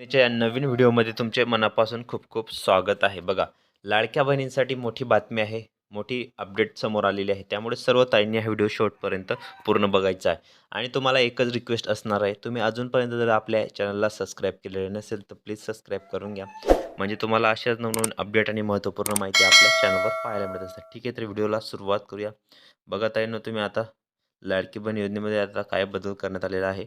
च्या या नवीन व्हिडिओमध्ये तुमचे मनापासून खूप खूप स्वागत आहे. बघा लाडक्या बहिणींसाठी मोठी बातमी आहे मोठी अपडेट समोर आलेली आहे. त्यामुळे सर्व ताईंनी हा व्हिडिओ शॉर्टपर्यंत पूर्ण बघायचा आहे. आणि तुम्हाला एकच रिक्वेस्ट असणार आहे तुम्ही अजूनपर्यंत जर आपल्या चॅनलला सबस्क्राईब केलेले नसेल तर प्लीज सबस्क्राईब करून घ्या. म्हणजे तुम्हाला अशाच नवनवीन अपडेट आणि महत्त्वपूर्ण माहिती आपल्या चॅनलवर पाहायला मिळत असतात. ठीक आहे तर व्हिडिओला सुरुवात करूया. बघा ताईंनो तुम्ही आता लाडकी बहीण योजनेमध्ये आता काय बदल करण्यात आलेला आहे?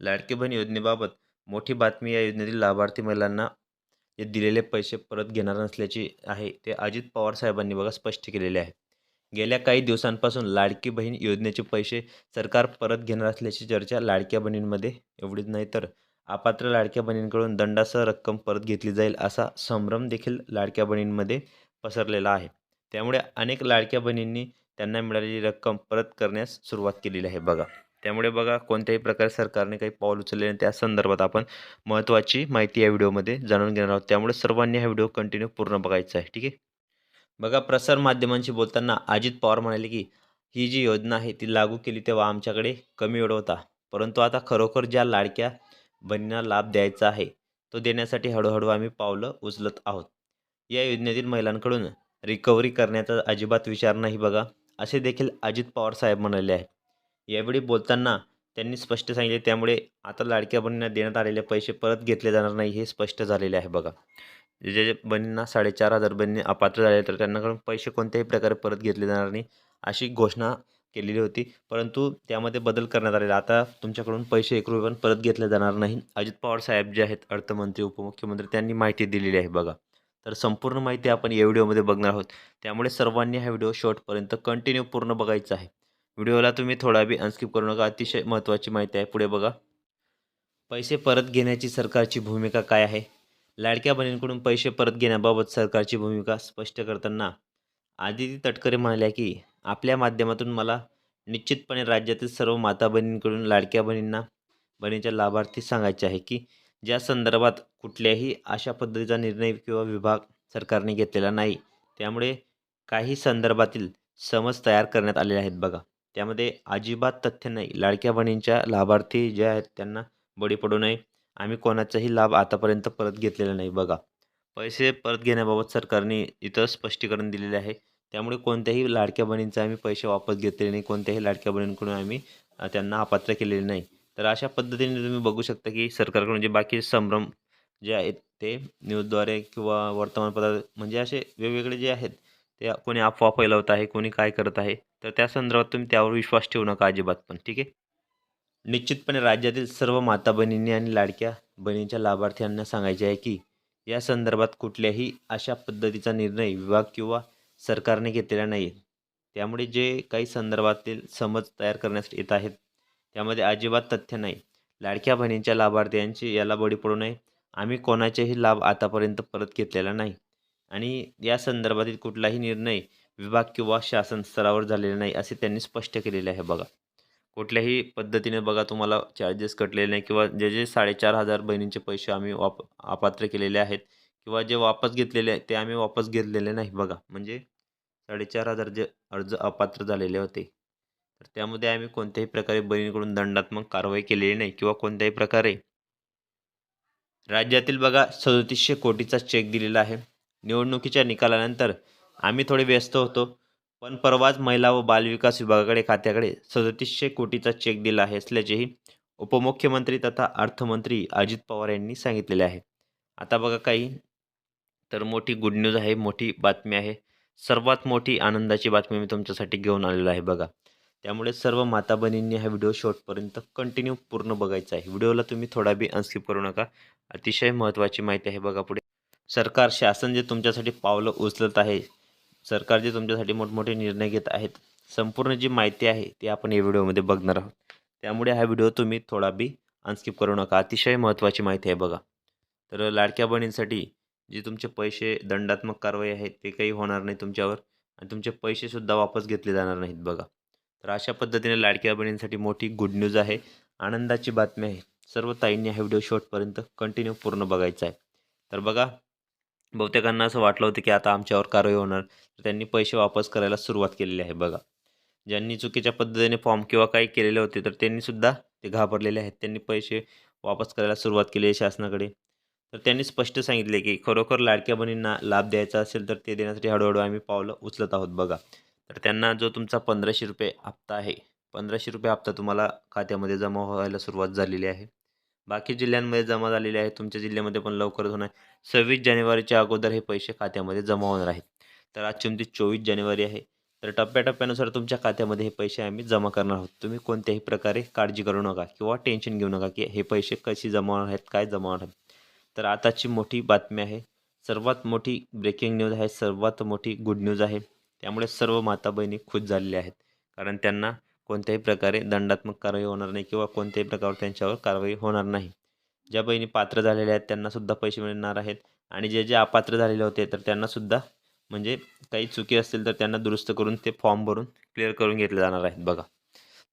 लाडकी बहीण योजनेबाबत मोठी बातमी या योजनेतील लाभार्थी महिलांना जे दिलेले पैसे परत घेणार नसल्याची आहे ते अजित पवार साहेबांनी बघा स्पष्ट केलेले आहे. गेल्या काही दिवसांपासून लाडकी बहीण योजनेचे पैसे सरकार परत घेणार असल्याची चर्चा लाडक्या बहिणींमध्ये एवढीच नाही तर अपात्र लाडक्या बहिणींकडून दंडासह रक्कम परत घेतली जाईल असा संभ्रम देखील लाडक्या बहिणींमध्ये पसरलेला आहे. त्यामुळे अनेक लाडक्या बहिणींनी त्यांना मिळालेली रक्कम परत करण्यास सुरुवात केलेली आहे बघा. त्यामुळे बघा कोणत्याही प्रकारे सरकारने काही पाऊल उचलले नाही. त्या संदर्भात आपण महत्त्वाची माहिती या व्हिडिओमध्ये जाणून घेणार आहोत. त्यामुळे सर्वांनी हा व्हिडिओ कंटिन्यू पूर्ण बघायचा आहे ठीक आहे? बघा प्रसार माध्यमांशी बोलताना अजित पवार म्हणाले की ही जी योजना आहे ती लागू केली तेव्हा आमच्याकडे कमी वेळ होता. परंतु आता खरोखर ज्या लाडक्या बहिणींना लाभ द्यायचा आहे तो देण्यासाठी हळूहळू आम्ही पावलं उचलत आहोत. या योजनेतील महिलांकडून रिकव्हरी करण्याचा अजिबात विचार नाही बघा असे देखील अजित पवार साहेब म्हणाले आहेत. यावेळी बोलताना त्यांनी स्पष्ट सांगितले त्यामुळे आता लाडक्या बहिणींना देण्यात आलेले पैसे परत घेतले जाणार नाही हे स्पष्ट झालेले आहे बघा. जे जे बहिणींना साडेचार हजार बहिणी अपात्र झाले तर त्यांनाकडून पैसे कोणत्याही प्रकारे परत घेतले जाणार नाही अशी घोषणा केलेली होती. परंतु त्यामध्ये बदल करण्यात आलेला आता तुमच्याकडून पैसे एक रुपये पण परत घेतले जाणार नाही. अजित पवार साहेब जे आहेत अर्थमंत्री उपमुख्यमंत्री त्यांनी माहिती दिलेली आहे बघा. तर संपूर्ण माहिती आपण या व्हिडिओमध्ये बघणार आहोत. त्यामुळे सर्वांनी हा व्हिडिओ शॉर्टपर्यंत कंटिन्यू पूर्ण बघायचा आहे. व्हिडिओला तुम्ही थोडा बी अनस्किप करू नका. अतिशय महत्त्वाची माहिती आहे. पुढे बघा. पैसे परत घेण्याची सरकारची भूमिका काय आहे? लाडक्या बहिणींकडून पैसे परत घेण्याबाबत सरकारची भूमिका स्पष्ट करताना आदिती तटकरे म्हणाल्या की आपल्या माध्यमातून मला निश्चितपणे राज्यातील सर्व माता बहिणींकडून लाडक्या बहिणींना बहिणीच्या लाभार्थी सांगायचे आहे की ज्या संदर्भात कुठल्याही अशा पद्धतीचा निर्णय किंवा विभाग सरकारने घेतलेला नाही त्यामुळे काही संदर्भातील समज तयार करण्यात आलेले आहेत बघा. त्यामध्ये अजिबात तथ्य नाही. लाडक्या बहिणींच्या लाभार्थी जे आहेत त्यांना बळी पडू नये. आम्ही कोणाचाही लाभ आतापर्यंत परत घेतलेला नाही बघा. पैसे परत घेण्याबाबत सरकारने इथं स्पष्टीकरण दिलेले आहे. त्यामुळे कोणत्याही लाडक्या बहिणींचे आम्ही पैसे वापस घेतलेले नाही. कोणत्याही लाडक्या बहिणींकडून आम्ही त्यांना अपात्र केलेले नाही. तर अशा पद्धतीने तुम्ही बघू शकता की सरकारकडून जे बाकी संभ्रम जे आहेत ते न्यूजद्वारे किंवा वर्तमानपत्रात म्हणजे असे वेगवेगळे जे आहेत ते कोणी अफवा फैलवत आहे कोणी काय करत आहे तर त्या संदर्भात तुम्ही त्यावर विश्वास ठेवू नका अजिबात पण ठीक आहे? निश्चितपणे राज्यातील सर्व माता बहिणींनी आणि लाडक्या बहिणींच्या लाभार्थ्यांना सांगायचे आहे की या संदर्भात कुठल्याही अशा पद्धतीचा निर्णय विभाग किंवा सरकारने घेतलेला नाही आहे त्यामुळे जे काही संदर्भातील समज तयार करण्यास येत आहेत त्यामध्ये अजिबात तथ्य नाही. लाडक्या बहिणींच्या लाभार्थ्यांची याला बळी पडू नये. आम्ही कोणाचेही लाभ आतापर्यंत परत घेतलेला नाही. आणि या संदर्भातील कुठलाही निर्णय विभाग किंवा शासन स्तरावर झालेले नाही असे त्यांनी स्पष्ट केलेले आहे बघा. कुठल्याही पद्धतीने बघा तुम्हाला चार्जेस कटलेले नाही किंवा जे जे साडेचार हजार बहिणींचे पैसे आम्ही वाप अपात्र केलेले आहेत किंवा जे वापस घेतलेले आहे ते आम्ही वापस घेतलेले नाही बघा. म्हणजे साडेचार हजार जे अर्ज अपात्र झालेले होते तर त्यामध्ये आम्ही कोणत्याही प्रकारे बहिणीकडून दंडात्मक कारवाई केलेली नाही किंवा कोणत्याही प्रकारे राज्यातील बघा सदतीसशे कोटीचा चेक दिलेला आहे. निवडणुकीच्या निकालानंतर आम्ही थोडे व्यस्त होतो. पण परवाच महिला व बालविकास विभागाकडे खात्याकडे सदतीसशे कोटीचा चेक दिला आहे असल्याचेही उपमुख्यमंत्री तथा अर्थमंत्री अजित पवार यांनी सांगितलेले आहे. आता बघा काही तर मोठी गुड न्यूज आहे मोठी बातमी आहे. सर्वात मोठी आनंदाची बातमी मी तुमच्यासाठी घेऊन आलेलो आहे बघा. त्यामुळे सर्व माता बहिणींनी हा व्हिडिओ शॉर्टपर्यंत कंटिन्यू पूर्ण बघायचा आहे. व्हिडिओला तुम्ही थोडा बी अनस्किप करू नका. अतिशय महत्त्वाची माहिती आहे बघा पुढे. सरकार शासन जे तुमच्यासाठी पावलं उचलत आहे सरकार जे तुमच्यासाठी मोठमोठे निर्णय घेत आहेत संपूर्ण जी माहिती आहे ती आपण या व्हिडिओमध्ये बघणार आहोत. त्यामुळे हा व्हिडिओ तुम्ही थोडा बी अनस्किप करू नका. अतिशय महत्त्वाची माहिती आहे बघा. तर लाडक्या बहिणींसाठी जे तुमचे पैसे दंडात्मक कारवाई आहेत ते काही होणार नाही तुमच्यावर आणि तुमचे पैसेसुद्धा वापस घेतले जाणार नाहीत बघा. तर अशा पद्धतीने लाडक्या बहिणींसाठी मोठी गुड न्यूज आहे. आनंदाची बातमी आहे. सर्व ताईंनी हा व्हिडिओ शॉर्टपर्यंत कंटिन्यू पूर्ण बघायचा आहे. तर बघा बहुतेकांना असं वाटलं होतं की आता आमच्यावर कारवाई होणार. तर त्यांनी पैसे वापस करायला सुरुवात केलेली आहे बघा. ज्यांनी चुकीच्या पद्धतीने फॉर्म किंवा काही केलेले होते तर त्यांनीसुद्धा ते घाबरलेले आहेत. त्यांनी पैसे वापस करायला सुरुवात केली आहे शासनाकडे. तर त्यांनी स्पष्ट सांगितले की खरोखर लाडक्या बहिणींना लाभ द्यायचा असेल तर ते देण्यासाठी हळूहळू आम्ही पावलं उचलत आहोत बघा. तर त्यांना जो तुमचा पंधराशे रुपये हप्ता आहे पंधराशे रुपये हप्ता तुम्हाला खात्यामध्ये जमा व्हायला सुरुवात झालेली आहे. बाकी जिल्ह्यांमध्ये जमा झालेले आहे तुमच्या जिल्ह्यामध्ये पण लवकरच होणार. सव्वीस जानेवारीच्या अगोदर हे पैसे खात्यामध्ये जमा होणार आहेत. तर आजची तुमची चोवीस जानेवारी आहे. तर टप्प्याटप्प्यानुसार तुमच्या खात्यामध्ये हे पैसे आम्ही जमा करणार आहोत. तुम्ही कोणत्याही प्रकारे काळजी करू नका किंवा टेन्शन घेऊ नका की हे पैसे कशी जमा होणार आहेत काय जमा होणार आहेत. तर आताची मोठी बातमी आहे. सर्वात मोठी ब्रेकिंग न्यूज आहे. सर्वात मोठी गुड न्यूज आहे. त्यामुळे सर्व माता बहिणी खुश झालेल्या आहेत. कारण त्यांना कोणत्याही प्रकारे दंडात्मक कारवाई होणार नाही किंवा कोणत्याही प्रकारे त्यांच्यावर कारवाई होणार नाही. ज्या बहिणी पात्र झालेल्या आहेत त्यांनासुद्धा पैसे मिळणार आहेत आणि जे जे अपात्र झालेले होते तर त्यांनासुद्धा म्हणजे काही चुकी असतील तर त्यांना दुरुस्त करून ते फॉर्म भरून क्लिअर करून घेतले जाणार आहेत. बघा.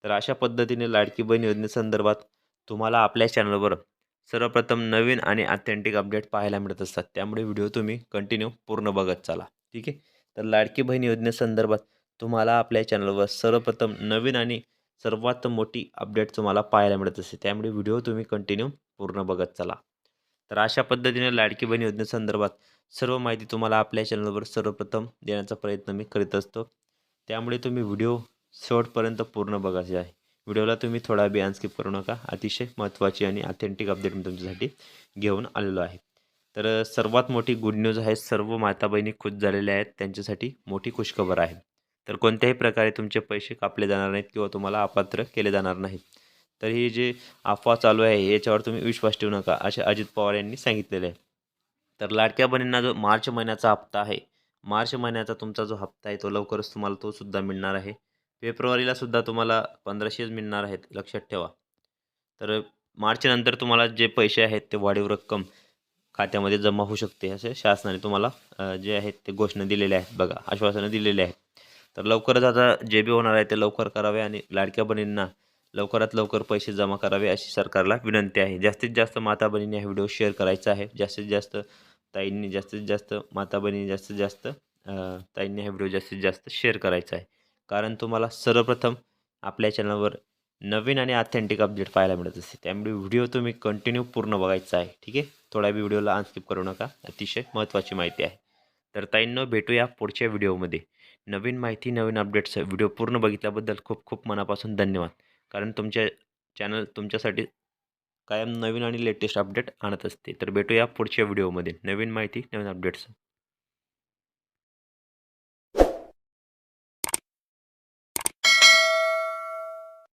तर अशा पद्धतीने लाडकी बहीण योजनेसंदर्भात तुम्हाला आपल्या चॅनलवर सर्वप्रथम नवीन आणि ऑथेंटिक अपडेट पाहायला मिळत असतात. त्यामुळे व्हिडिओ तुम्ही कंटिन्यू पूर्ण बघत चाला. ठीक आहे? तर लाडकी बहीण योजनेसंदर्भात तुम्हाला आपल्या चॅनलवर सर्वप्रथम नवीन आणि सर्वात मोठी अपडेट तुम्हाला पाहायला मिळत असते त्यामुळे व्हिडिओ तुम्ही कंटिन्यू पूर्ण बघत चला. तर अशा पद्धतीने लाडकी बहीण योजनेसंदर्भात सर्व माहिती तुम्हाला आपल्या चॅनलवर सर्वप्रथम देण्याचा प्रयत्न मी करीत असतो. त्यामुळे तुम्ही व्हिडिओ शेवटपर्यंत पूर्ण बघायचे आहे व्हिडिओला तुम्ही थोडा बियान स्किप करू नका. अतिशय महत्त्वाची आणि ऑथेंटिक अपडेट मी तुमच्यासाठी घेऊन आलेलो आहे. तर सर्वात मोठी गुड न्यूज आहे सर्व माता बहिणी खुश झालेल्या आहेत. त्यांच्यासाठी मोठी खुशखबर आहे. तर कोणत्याही प्रकारे तुमचे पैसे कापले जाणार नाहीत किंवा तुम्हाला अपात्र केले जाणार नाहीत. तर ही जी अफवा चालू आहे याच्यावर तुम्ही विश्वास ठेवू नका असे अजित पवार यांनी सांगितलेले आहे. तर लाडक्या बहिणींना जो मार्च महिन्याचा हप्ता आहे मार्च महिन्याचा तुमचा जो हप्ता आहे तो लवकरच तुम्हाला तो सुद्धा मिळणार आहे. फेब्रुवारीला सुद्धा तुम्हाला पंधराशेच मिळणार आहेत लक्षात ठेवा. तर मार्चनंतर तुम्हाला जे पैसे आहेत ते वाढीव रक्कम खात्यामध्ये जमा होऊ शकते असे शासनाने तुम्हाला जे आहेत ते घोषणा दिलेल्या आहेत बघा आश्वासनं दिलेले आहेत. तर लवकरच आता जे बी होणार आहे ते लवकर करावे आणि लाडक्या बहिणींना लवकरात लवकर पैसे जमा करावे अशी सरकारला विनंती आहे. जास्तीत जास्त माता बहिणींनी हा व्हिडिओ शेअर करायचा आहे. जास्तीत जास्त ताईंनी जास्तीत जास्त माता बहिणी जास्तीत जास्त ताईंनी हा व्हिडिओ जास्तीत जास्त शेअर करायचा आहे. कारण तुम्हाला सर्वप्रथम आपल्या चॅनलवर नवीन आणि ऑथेंटिक अपडेट पाहायला मिळत असते त्यामुळे व्हिडिओ तुम्ही कंटिन्यू पूर्ण बघायचा आहे. ठीक आहे? थोडा बी व्हिडिओला अनस्किप करू नका. अतिशय महत्त्वाची माहिती आहे. तर ताईंनो भेटूया पुढच्या व्हिडिओमध्ये नवीन माहिती नवीन अपडेट्स व्हिडिओ पूर्ण बघितल्याबद्दल खूप खूप मनापासून धन्यवाद. कारण तुमच्या चॅनल तुमच्यासाठी कायम नवीन आणि लेटेस्ट अपडेट आणत असते. तर भेटूया पुढच्या व्हिडिओमध्ये नवीन माहिती नवीन अपडेट्स